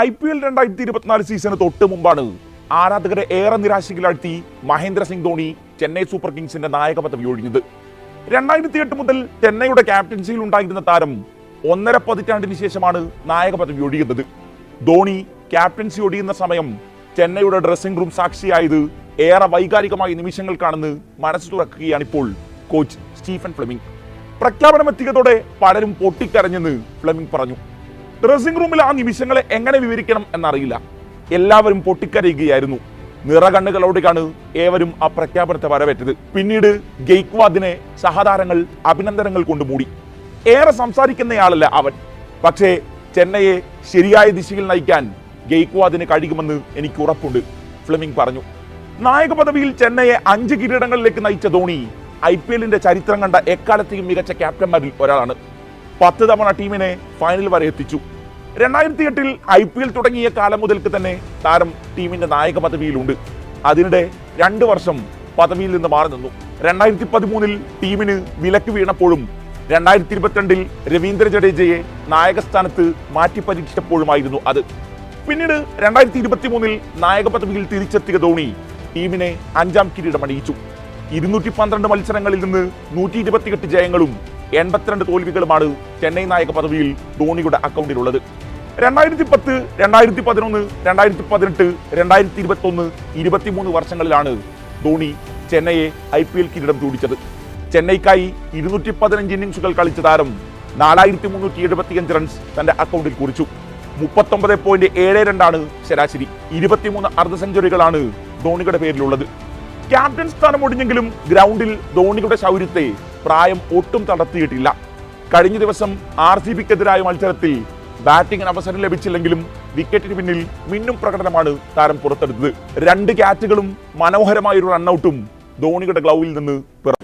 I P L രണ്ടായിരത്തി ഇരുപത്തിനാല് season തൊട്ട് മുമ്പാണ് ആരാധകരെ ഏറെ നിരാശയിലാഴ്ത്തി മഹേന്ദ്ര സിംഗ് ധോണി ചെന്നൈ സൂപ്പർ കിങ്സിന്റെ നായക പദവി ഒഴിഞ്ഞത്. രണ്ടായിരത്തി എട്ട് മുതൽ ചെന്നൈയുടെ ക്യാപ്റ്റൻസിയിൽ ഉണ്ടായിരുന്ന താരം ഒന്നര പതിറ്റാണ്ടിന് ശേഷമാണ് നായക പദവി ഒഴിയുന്നത്. ധോണി ക്യാപ്റ്റൻസി ഒഴിയുന്ന സമയം ചെന്നൈയുടെ ഡ്രസ്സിംഗ് റൂം സാക്ഷിയായത് ഏറെ വൈകാരികമായ നിമിഷങ്ങൾക്കാണെന്ന് മനസ്സ് തുറക്കുകയാണ് ഇപ്പോൾ കോച്ച് സ്റ്റീഫൻ ഫ്ലെമിംഗ്. പ്രഖ്യാപനം എത്തിയതോടെ പലരും പൊട്ടിക്കരഞ്ഞെന്ന് ഫ്ലെമിംഗ് പറഞ്ഞു. ഡ്രസ്സിംഗ് റൂമിൽ ആ നിമിഷങ്ങളെ എങ്ങനെ വിവരിക്കണം എന്നറിയില്ല. എല്ലാവരും പൊട്ടിക്കരയുകയായിരുന്നു. നിറകണ്ണുകളോടെയാണ് ഏവരും ആ പ്രഖ്യാപനത്തെ വരവേറ്റത്. പിന്നീട് ഗെയ്ക്വാദിനെ സഹതാരങ്ങൾ അഭിനന്ദനങ്ങൾ കൊണ്ട് മൂടി. ഏറെ സംസാരിക്കുന്നയാളല്ല അവൻ. പക്ഷേ ചെന്നൈയെ ശരിയായ ദിശയിൽ നയിക്കാൻ ഗെയ്ക്വാദിന് കഴിയുമെന്ന് എനിക്ക് ഉറപ്പുണ്ട് ഫ്ലെമിംഗ് പറഞ്ഞു. നായക പദവിയിൽ ചെന്നൈയെ അഞ്ച് കിരീടങ്ങളിലേക്ക് നയിച്ച ധോണി ഐ പി എല്ലിന്റെ ചരിത്രം കണ്ട എക്കാലത്തെയും മികച്ച ക്യാപ്റ്റന്മാരിൽ ഒരാളാണ്. പത്ത് തവണ ടീമിനെ ഫൈനൽ വരെ എത്തിച്ചു. രണ്ടായിരത്തി എട്ടിൽ ഐ പി എൽ തുടങ്ങിയ കാലം മുതൽക്ക് തന്നെ താരം ടീമിന്റെ നായക പദവിയിലുണ്ട്. അതിനിടെ രണ്ട് വർഷം പദവിയിൽ നിന്ന് മാറി നിന്നു. രണ്ടായിരത്തി പതിമൂന്നിൽ ടീമിന് വിലക്ക് വീണപ്പോഴും രണ്ടായിരത്തി ഇരുപത്തിരണ്ടിൽ രവീന്ദ്ര ജഡേജയെ നായകസ്ഥാനത്ത് മാറ്റി പരീക്ഷിച്ചപ്പോഴുമായിരുന്നു അത്. പിന്നീട് രണ്ടായിരത്തി ഇരുപത്തി മൂന്നിൽ നായക പദവിയിൽ തിരിച്ചെത്തിയ ധോണി ടീമിനെ അഞ്ചാം കിരീടം അണിയിച്ചു. ഇരുന്നൂറ്റി പന്ത്രണ്ട് മത്സരങ്ങളിൽ നിന്ന് നൂറ്റി ഇരുപത്തിയെട്ട് ജയങ്ങളും എൺപത്തിരണ്ട് തോൽവികളുമാണ് ചെന്നൈ നായക പദവിയിൽ ധോണിയുടെ അക്കൗണ്ടിലുള്ളത്. രണ്ടായിരത്തി പത്ത് രണ്ടായിരത്തി പതിനൊന്ന് രണ്ടായിരത്തി പതിനെട്ട് രണ്ടായിരത്തി ഇരുപത്തി ഒന്ന് ഇരുപത്തിമൂന്ന് വർഷങ്ങളിലാണ് ധോണി ചെന്നൈയെ ഐ പി എൽ കിരീടം ചൂടിച്ചത് ചെന്നൈക്കായി ഇരുന്നൂറ്റി പതിനഞ്ച് ഇന്നിംഗ്സുകൾ കളിച്ച താരം നാലായിരത്തി മുന്നൂറ്റി എഴുപത്തിയഞ്ച് റൺസ് തന്റെ അക്കൗണ്ടിൽ കുറിച്ചു. മുപ്പത്തൊമ്പത് പോയിന്റ് ഏഴ് രണ്ടാണ് ശരാശരി. ഇരുപത്തിമൂന്ന് അർദ്ധ സെഞ്ചുറികളാണ് ധോണിയുടെ പേരിലുള്ളത്. ക്യാപ്റ്റൻ സ്ഥാനം ഒടിഞ്ഞെങ്കിലും ഗ്രൗണ്ടിൽ ധോണിയുടെ ശൗര്യത്തെ പ്രായം ഒട്ടും തളർത്തിയിട്ടില്ല കഴിഞ്ഞ ദിവസം ആർ സി ബിക്കെതിരായ മത്സരത്തിൽ ബാറ്റിംഗിന് അവസരം ലഭിച്ചില്ലെങ്കിലും വിക്കറ്റിന് പിന്നിൽ മിന്നും പ്രകടനമാണ് താരം പുറത്തെടുത്തത്. രണ്ട് ക്യാച്ചുകളും മനോഹരമായ ഒരു ധോണിയുടെ ഗ്ലൗവിൽ നിന്ന് പിറ